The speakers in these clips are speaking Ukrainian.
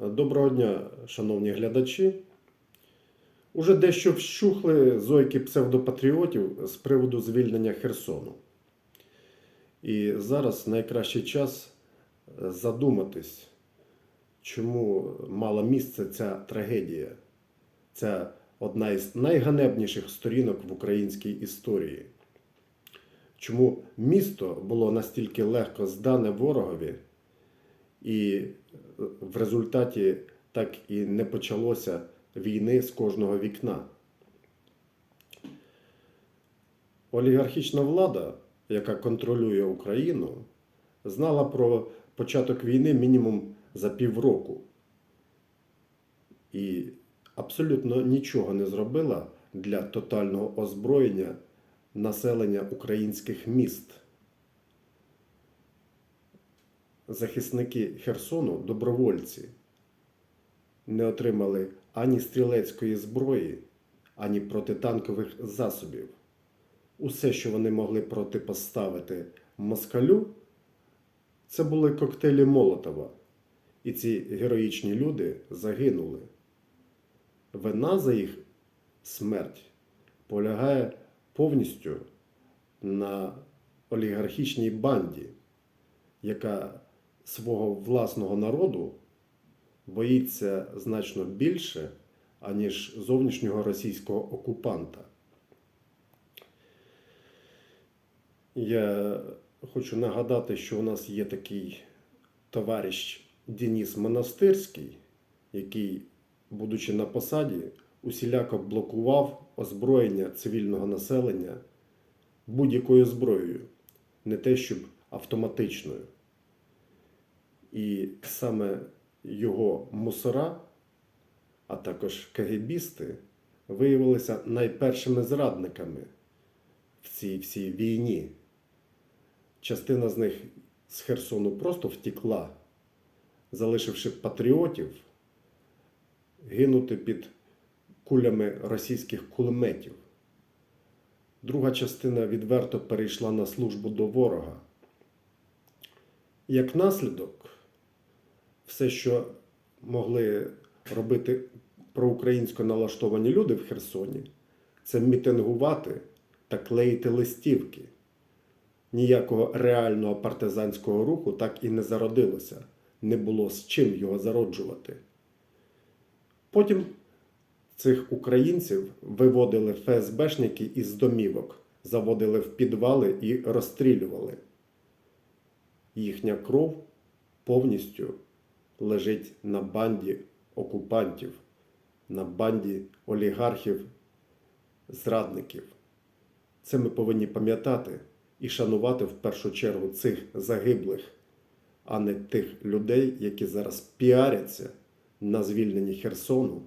Доброго дня, шановні глядачі. Уже дещо вщухли зойки псевдопатріотів з приводу звільнення Херсону. І зараз найкращий час е, задуматись, чому мала місце ця трагедія. Це одна із найганебніших сторінок в українській історії. Чому місто було настільки легко здане ворогові, і е, в результаті так і не почалося війни з кожного вікна. Олігархічна влада, яка контролює Україну, знала про початок війни мінімум за півроку. І абсолютно нічого не зробила для тотального озброєння населення українських міст. Захисники Херсону, добровольці, не отримали ані стрілецької зброї, ані протитанкових засобів. Усе, що вони могли протипоставити москалю, це були коктейлі Молотова. І ці героїчні люди загинули. Вина за їх смерть полягає повністю на олігархічній банді, яка свого власного народу боїться значно більше, аніж зовнішнього російського окупанта. Я хочу нагадати, що у нас є такий товариш Деніс Монастирський, який, будучи на посаді, усіляко блокував озброєння цивільного населення будь-якою зброєю, не те щоб автоматичною. І саме його мусора, а також кагебісти, виявилися найпершими зрадниками в цій всій війні. Частина з них з Херсону просто втікла, залишивши патріотів гинути під кулями російських кулеметів. Друга частина відверто перейшла на службу до ворога. Як наслідок, все, що могли робити проукраїнсько налаштовані люди в Херсоні, це мітингувати та клеїти листівки. Ніякого реального партизанського руху так і не зародилося, не було з чим його зароджувати. Потім цих українців виводили ФСБшники із домівок, заводили в підвали і розстрілювали. Їхня кров повністю лежить на банді окупантів, на банді олігархів, зрадників. Це ми повинні пам'ятати і шанувати в першу чергу цих загиблих, а не тих людей, які зараз піаряться на звільненні Херсону,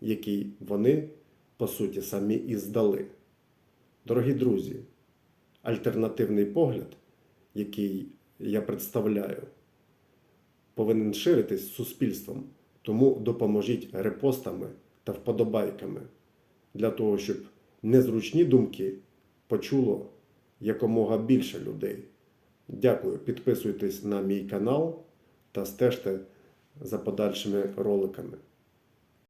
який вони, по суті, самі і здали. Дорогі друзі, альтернативний погляд, який я представляю, повинен ширитись суспільством, тому допоможіть репостами та вподобайками для того, щоб незручні думки почуло якомога більше людей. Дякую, підписуйтесь на мій канал та стежте за подальшими роликами.